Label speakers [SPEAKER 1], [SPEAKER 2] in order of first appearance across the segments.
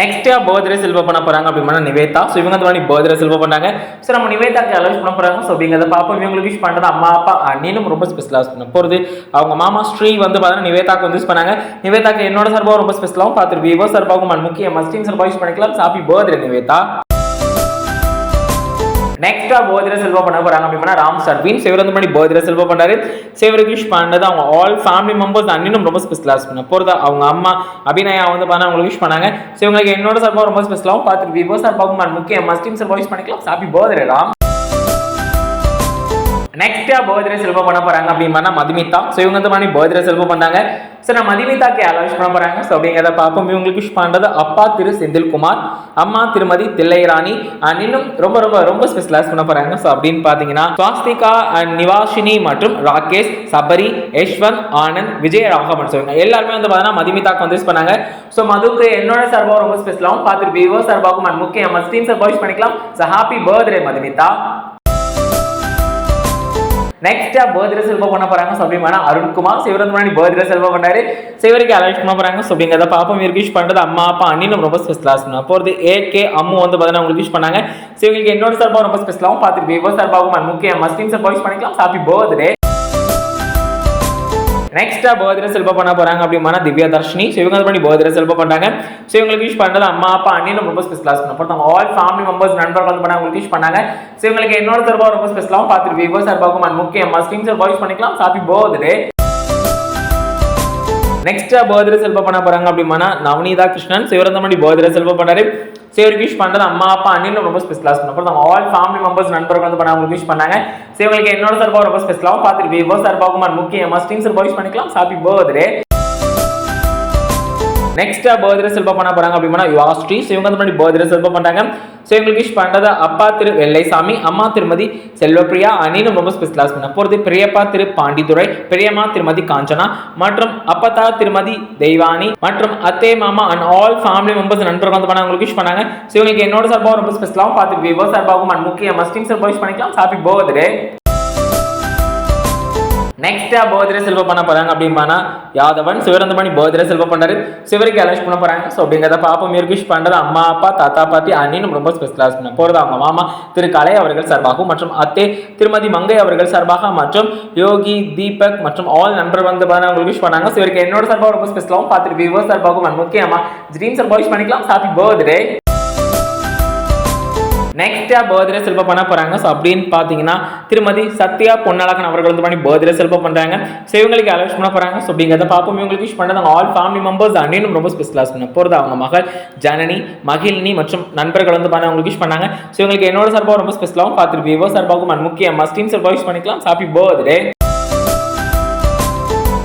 [SPEAKER 1] நெக்ஸ்ட்டாக பர்த்டே செல்வ பண்ண போகிறாங்க அப்படின்னா நிவேதா. ஸோ இவங்க வந்து பர்த்டே செல்வ பண்ணாங்க ஸோ நம்ம நிவேதாக்கு அலோஸ் பண்ண போகிறாங்க ஸோ அப்படிங்கிறத பார்ப்போம். இவங்களுக்கு விஷ் பண்ணுறது அம்மா அப்பா அண்ணினும் ரொம்ப ஸ்பெஷலாக பண்ண போறது. அவங்க மாமா ஸ்ரீ வந்து பார்த்தீங்கன்னா நிவேதாக்கு வந்து யூஸ் பண்ணாங்க. நிவேதாக்கு என்னோட சார்பாக ரொம்ப ஸ்பெஷலாகவும் பார்த்துட்டு விவோ சார்பாகவும் அண்ட் முக்கிய மஸ்டின் சார்பாக யூஸ் பண்ணிக்கலாம். Happy birthday Nivetha. நெக்ஸ்டா போதிர செல்வா பண்ண போறாங்க அப்படின்னா ராம் சர்வீன் சிவரந்து மணி போதிர செல்வா பண்ணாரு சிவருக்கு விஷ் பண்ணது அவங்க ஆல் ஃபேமிலி மெம்பர்ஸ் அண்ணனும் ரொம்ப ஸ்பெஷலாக பண்ண போறது அவங்க அம்மா அபிநயா வந்து பண்ண அவங்களுக்கு விஷ் பண்ணாங்க. ஸோ இவங்களுக்கு என்னோட சார்பாக ரொம்ப ஸ்பெஷலாகவும் பார்த்துட்டு விவோ சார்பாகவும் and முக்கிய மஸ்டீம் சார்பாக விஷ் பண்ணிக்கலாம். ஹாப்பி பர்த்டே ராம் நெக்ஸ்டா பர்த்டே செல்வம் பண்ண போறாங்க அப்படின்னா மதுமிதா. ஸோ இவங்க வந்து பண்ணி பர்த்டே செல்வம் பண்ணாங்க. ஸோ நான் மதுமிதாக்கு யாரை விஷ் பண்ண போறாங்க? ஸோ அப்படிங்கிறத பார்ப்போம். இவங்களுக்கு விஷ் பண்றது அப்பா திரு செந்தில்குமார் அம்மா திருமதி தில்லைராணி அண்ட் இன்னும் ரொம்ப ரொம்ப ரொம்ப ஸ்பெஷலாக பண்ண போறாங்க. ஸோ அப்படின்னு பார்த்தீங்கன்னா சுவாஸ்திகா அண்ட் நிவாஷினி மற்றும் ராகேஷ் சபரி யஷ்வந்த் ஆனந்த் விஜய் ராகவன். ஸோ எல்லாருமே வந்து பார்த்தீங்கன்னா மதுமிதாக்கு வந்து பண்ணாங்க. ஸோ மதுக்கு என்னோட சார்பாக ரொம்ப ஸ்பெஷலாகவும் பார்த்துட்டு விவோ சார்பாகவும் and முக்கிய ஸ்டீம் சார்பாக விஷ் பண்ணிக்கலாம். So happy birthday Madhumitha. நெக்ஸ்டா birthday Selva பண்ண போறாங்க. ஸோ அப்படின்னா அருண்குமார் சிவரந்து முன்னாடி பர்த்டே செல்வ பண்ணாரு. சிவருக்கு அலர்ட் பண்ண போறாங்க. ஸோ அப்படிங்கிறத பாப்போம். இவருக்கு விஷ் பண்றது அம்மா அப்பா அண்ணினும் ரொம்ப ஸ்பெஷலாக சொன்னா போகிறது ஏகே அம்மு வந்து பார்த்தீங்கன்னா உங்களுக்கு விஷ் பண்ணாங்க. ஸோ இவங்களுக்கு என்னோட சார்பாக ரொம்ப ஸ்பெஷலாகவும் பார்த்துட்டு விவோ சார்பாகவும் முக்கிய மஸ்லிம் சார்பாக விஷ் பண்ணிக்கலாம். ஹாப்பி பர்த்டே நெக்ஸ்டா பர்த்டே செல்வ பண்ண போறாங்க அப்படின்னா திவ்யா தர்ஷினி. ஸோ இவங்க பண்ணி பர்த்டே செல்வ பண்ணுறாங்க ஸோ இவங்களுக்கு யூஸ் பண்றது அம்மா அப்பா அண்ணன் ரொம்ப ஸ்பெஷலாக பண்ண நம்ம ஆல் ஃபேமிலி மெம்பர்ஸ் நண்பர்கள் வந்து பண்ண அவங்களுக்கு பண்ணாங்க. ஸோ இவங்களுக்கு என்னோட சார்பாக ரொம்ப ஸ்பெஷலாகவும் பார்த்துட்டு விவோ சார்பாகவும் and முக்கிய மஸ்டின் சார்பாக வாய்ஸ் பண்ணிக்கலாம். ஹாப்பி பர்த்டே நெக்ஸ்ட்டாக பர்த்டே செல்வ பண்ண போறாங்க அப்படின்னா நவநீதா கிருஷ்ணன் சிவரந்தமணி பர்த்டே செல்வ பண்ணாரு. சிவருக்கு விஷ் பண்ணுறது அம்மா அப்பா அண்ணிலும் ரொம்ப ஸ்பெஷலாக பண்ண போகிறோம் ஆல் ஃபேமிலி மெம்பர்ஸ் நண்பர்கள் வந்து பண்ண அவங்களுக்கு விஷ் பண்ணாங்க. ஸோ என்னோட சார்பாக ரொம்ப ஸ்பெஷலாகவும் பார்த்துட்டு விவோ சார்பாகவும் முக்கியமாக ஸ்டீம் மஸ்டின் சார்பாக விஷ் பண்ணிக்கலாம். ஹாப்பி பர்த்டே நெக்ஸ்டா பர்த்டே செல்வ பண்ண போறாங்க அப்படின்னா யுவாஸ்ரீ ஸோ இவங்க வந்து பர்த்டே செல்வ பண்றாங்க. ஸோ எங்களுக்கு விஷ் பண்ணுறது அப்பா திரு வெள்ளைசாமி அம்மா திருமதி செல்வப்பிரியா அனிலும் ரொம்ப ஸ்பெஷலாஸ் பண்ண போகிறது பெரியப்பா திரு பாண்டித்துரை பெரியம்மா திருமதி காஞ்சனா மற்றும் அப்பத்தா திருமதி தெய்வானி மற்றும் அத்தே மாமா அண்ட் ஆல் ஃபேமிலி மெம்பர்ஸ் நண்பர்கள் வந்து பண்ண உங்களுக்கு விஷ் பண்ணாங்க ஸோ இவங்களுக்கு என்னோட சார்பாக ரொம்ப ஸ்பெஷலாகவும் பார்த்து விவோ சார்பாகவும் அண்ட் முக்கிய மஸ்டிங் சார்பாக விஷ் பண்ணிக்கலாம். ஹாப்பி பர்த்டே நெக்ஸ்ட்டாக பர்த்டே செல்வ பண்ண போகிறாங்க அப்படிம்பானா யாதவன் சிவரந்தமணி பர்த்டே செல்வ பண்ணாரு சிவருக்கு அலர்ட் பண்ண போகிறாங்க ஸோ அப்படிங்கிறத பாப்போம் இவருக்கு விஷ் அம்மா அப்பா தாத்தா பாட்டி அண்ணினும் ரொம்ப ஸ்பெஷலாக பண்ண போகிறது அவங்க மாமா திரு கலை அவர்கள் சார்பாகவும் மற்றும் அத்தே திருமதி மங்கை அவர்கள் சார்பாக மற்றும் யோகி தீபக் மற்றும் ஆல் நண்பர் வந்து அவங்களுக்கு உங்களுக்கு விஷ் பண்ணாங்க. ஸோ இவருக்கு என்னோட சார்பாக ரொம்ப ஸ்பெஷலாகவும் பார்த்துட்டு விவோ சார்பாகவும் முக்கியமாக ட்ரீம் சார்பாக விஷ் பண்ணிக்கலாம். ஹாப்பி பர்த்டே நெக்ஸ்ட்டாக பர்த்டே செல்வ பண்ண போகிறாங்க ஸோ அப்படின்னு பார்த்தீங்கன்னா திருமதி சத்யா பொன்னழகன் அவர்கள் வந்து பண்ணி பர்த்டே செல்வ பண்ணுறாங்க ஸோ இவங்களுக்கு அலோஸ் பண்ண போகிறாங்க ஸோ அப்படிங்கிறத பார்ப்போம். இவங்களுக்கு விஷ் பண்ணது ஆல் ஃபேமிலி மெம்பர்ஸ் அண்ணினும் ரொம்ப ஸ்பெஷலாக பண்ண போகிறது அவங்க மகள் ஜனனி மகிழினி மற்றும் நண்பர்கள் வந்து பண்ண அவங்களுக்கு விஷ் பண்ணாங்க. ஸோ இவங்களுக்கு என்னோட சார்பாக ரொம்ப ஸ்பெஷலாகவும் பார்த்துட்டு விவோ சார்பாகவும் and முக்கிய மஸ்டின் சார்பாக விஷ் பண்ணிக்கலாம். ஹாப்பி பர்த்டே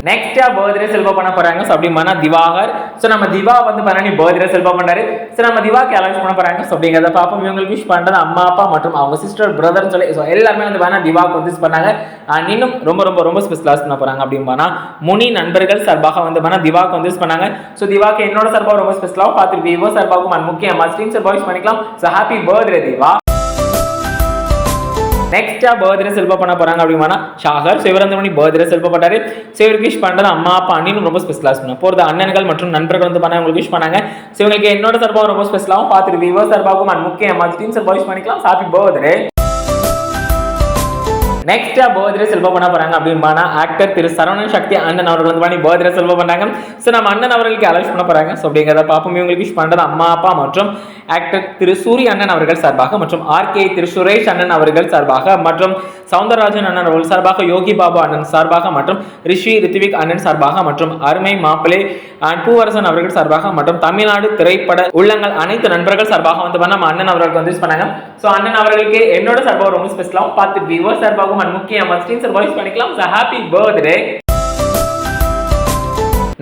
[SPEAKER 1] நெக்ஸ்டா பர்த்டே செல்வ பண்ண போறாங்க. ஸோ அப்படின்னா திவாகர். ஸோ நம்ம திவா வந்து பண்ணி பர்த்டே செல்வா பண்ணாரு ஸோ நம்ம திவாக்கு அலௌன்ஸ் பண்ண போறாங்க. ஸோ அப்படிங்கிறத பார்ப்போம். இவங்களுக்கு விஷ் பண்ணுறது அம்மா அப்பா மற்றும் அவங்க சிஸ்டர் பிரதர்னு சொல்லி ஸோ எல்லாருமே வந்து வேணா திவாக்கு வந்து பண்ணாங்க. அண்ட் இன்னும் ரொம்ப ரொம்ப ரொம்ப ஸ்பெஷலாக பண்ண போறாங்க அப்படின்னா முனி நண்பர்கள் சார்பாக வந்து வேணா திவாக்கு வந்து பண்ணாங்க. ஸோ திவாக்கு என்னோட சார்பாக ரொம்ப ஸ்பெஷலாக பார்த்துருப்பீவோ விவோ சார்பாகவும் and முக்கிய மஸ்டின் பண்ணிக்கலாம். So happy birthday Diva. நெக்ஸ்ட்டாக பர்த்டே செல்வ பண்ண போகிறாங்க அப்படின்னா ஷாகர். சிவரந்தமணி பர்த்டே செல்வ பண்ணாரு சிவருக்கு விஷ் அம்மா அப்பா அண்ணனும் ரொம்ப ஸ்பெஷலாக பண்ண போகிறது அண்ணன்கள் மற்றும் நண்பர்கள் வந்து பண்ண உங்களுக்கு விஷ் பண்ணாங்க. ஸோ இவங்களுக்கு என்னோட சார்பாக ரொம்ப ஸ்பெஷலாகவும் பார்த்துட்டு விவோ சார்பாகவும் அண்ட் முக்கிய டீம் சார்பாக விஷ் பண்ணிக்கலாம். ஹாப்பி பர்த்டே நெக்ஸ்ட்டாக பர்த்டே செல்வ பண்ண போகிறாங்க அப்படின்னா ஆக்டர் திரு சரவணன் சக்தி அண்ணன் அவர்கள் வந்து பண்ணி பர்த்டே செல்வ பண்ணாங்க ஸோ நம்ம அண்ணன் அவர்களுக்கு அலௌஸ் பண்ண போகிறாங்க ஸோ அப்படிங்கிறத பார்ப்போம். இவங்களுக்கு விஷ் பண்ணுறது அம்மா அப்பா மற்றும் ஆக்டர் திரு சூரிய அண்ணன் அவர்கள் சார்பாக மற்றும் ஆர் கே திரு சுரேஷ் அண்ணன் அவர்கள் சார்பாக மற்றும் சவுந்தரராஜன் அண்ணன் அவர்கள் சார்பாக யோகி பாபு அண்ணன் சார்பாக மற்றும் ரிஷி ரித்விக் அண்ணன் சார்பாக மற்றும் அருமை மாப்பிளே அண்ட் பூவரசன் அவர்கள் சார்பாக மற்றும் தமிழ்நாடு திரைப்பட உள்ளங்கள் அனைத்து நண்பர்கள் சார்பாக வந்து நம்ம அண்ணன் அவர்களுக்கு வந்து பண்ணாங்க. ஸோ அண்ணன் அவர்களுக்கு என்னோட சார்பாக ரொம்ப ஸ்பெஷலாகவும் பார்த்து விவோ சார்பாகவும் and முக்கிய மஸ்டின் சார்பாக பண்ணிக்கலாம். So happy birthday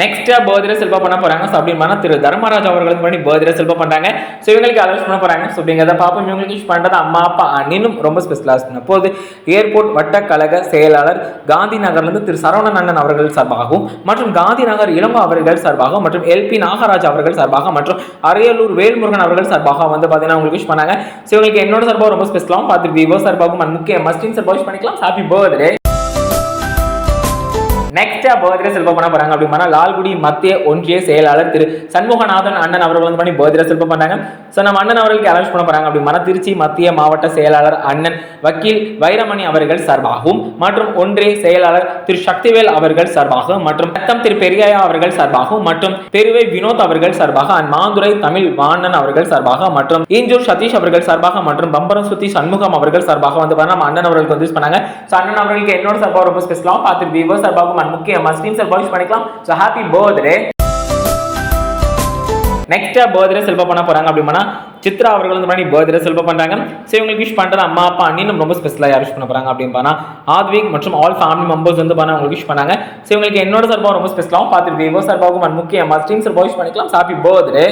[SPEAKER 1] next birthday Selva பண்ண போறாங்க. ஸோ அப்படின்னு திரு தர்மராஜ் அவர்களுக்கு பண்ணி பர்த்டே செல்வா பண்றாங்க. ஸோ இவங்களுக்கு அலோஸ் பண்ண போறாங்க. ஸோ அப்படிங்கிறத பாப்போம் இவங்களுக்கு யூஸ் பண்ணுறது அம்மா அப்பா அண்ணினும் ரொம்ப ஸ்பெஷலாக இருக்கணும் அப்போது ஏர்போர்ட் வட்ட கழக செயலாளர் காந்தி நகர்லேருந்து திரு சரவணன் அண்ணன் அவர்கள் சார்பாகவும் மற்றும் காந்தி நகர் இளங்கோ அவர்கள் சார்பாகவும் மற்றும் எல்பி நாகராஜ் அவர்கள் சார்பாக மற்றும் அரியலூர் வேல்முருகன் அவர்கள் சார்பாக வந்து பார்த்தீங்கன்னா உங்களுக்கு விஷ் பண்ணாங்க. ஸோ இவங்களுக்கு என்னோட சார்பாக ரொம்ப ஸ்பெஷலாகவும் பார்த்து விவோ சார்பாகவும் முக்கிய மஸ்டின் சார்பாக விஷ் பண்ணிக்கலாம். Happy birthday next birthday Selvam பண்ண போறாங்க அப்படின்னா லால்குடி மத்திய ஒன்றிய செயலாளர் திரு சண்முகநாதன் அண்ணன் அவர்கள் வந்து பண்ணி பர்த்டே செல்வம் பண்ணாங்க. ஸோ நம்ம அண்ணன் அவர்களுக்கு அரேஞ்ச் பண்ண போறாங்க அப்படின்னா திருச்சி மத்திய மாவட்ட செயலாளர் அண்ணன் வக்கீல் வைரமணி அவர்கள் சார்பாகவும் மற்றும் ஒன்றிய செயலாளர் திரு சக்திவேல் அவர்கள் சார்பாகவும் மற்றும் ரத்தம் திரு பெரியாயா அவர்கள் சார்பாகவும் மற்றும் பெருவை வினோத் அவர்கள் சார்பாக அண்ட் மாந்துரை தமிழ் வாணன் அவர்கள் சார்பாக மற்றும் இஞ்சூர் சதீஷ் அவர்கள் சார்பாக மற்றும் பம்பரம் சுத்தி சண்முகம் அவர்கள் சார்பாக வந்து நம்ம அண்ணன் அவர்களுக்கு வந்து பண்ணாங்க. ஸோ அண்ணன் அவர்களுக்கு என்னோட சார்பாக ரொம்ப ஸ்பெஷலாக பார்த்து விவோ சார்பாகவும் and முக்கிய மஸ்டீன் பாலிஷ் பண்ணிக்கலாம். So happy birthday next birthday Selva பண்ண போறாங்க அப்படின்னா சித்ரா அவர்கள் வந்து மாதிரி பர்த்டே செல்வ பண்றாங்க. சரி உங்களுக்கு விஷ் பண்றது அம்மா அப்பா அண்ணினும் ரொம்ப ஸ்பெஷலாக யார் விஷ் பண்ண போறாங்க அப்படின்னு பண்ணா ஆத்விக் மற்றும் ஆல் ஃபேமிலி மெம்பர்ஸ் வந்து பண்ண உங்களுக்கு விஷ் பண்ணாங்க. சரி உங்களுக்கு என்னோட சார்பாக ரொம்ப ஸ்பெஷலாகவும் பார்த்து விவோ சார்பாகவும் and முக்கிய சார்பாக விஷ் பண்ணிக்கலாம். Happy birthday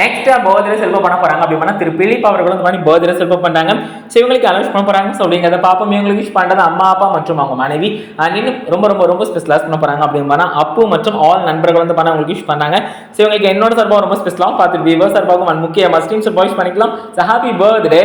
[SPEAKER 1] next birthday Selvam பண்ண போறாங்க அப்படின்னா திரு பிலிப் அவர்களும் வந்து மாதிரி பர்த்டே செல்வம் பண்ணாங்க ஸோ இவங்களுக்கு அலௌன்ஸ் பண்ண போறாங்க. ஸோ அப்படிங்கிறத பாப்போம் இவங்களுக்கு விஷ் பண்ணுறது அம்மா அப்பா மற்றும் அவங்க மனைவி. அண்ட் இன்னும் ரொம்ப ரொம்ப ரொம்ப ஸ்பெஷலாக பண்ண போறாங்க அப்படின்னு அப்பு மற்றும் ஆல் நண்பர்கள் வந்து பண்ண உங்களுக்கு விஷ் பண்ணாங்க ஸோ இவங்களுக்கு என்னோட சார்பாக ரொம்ப ஸ்பெஷலாக பார்த்து விவோ சார்பாகவும் அண்ட் முக்கிய மஸ்டின் சார்பாக பண்ணிக்கலாம். So happy birthday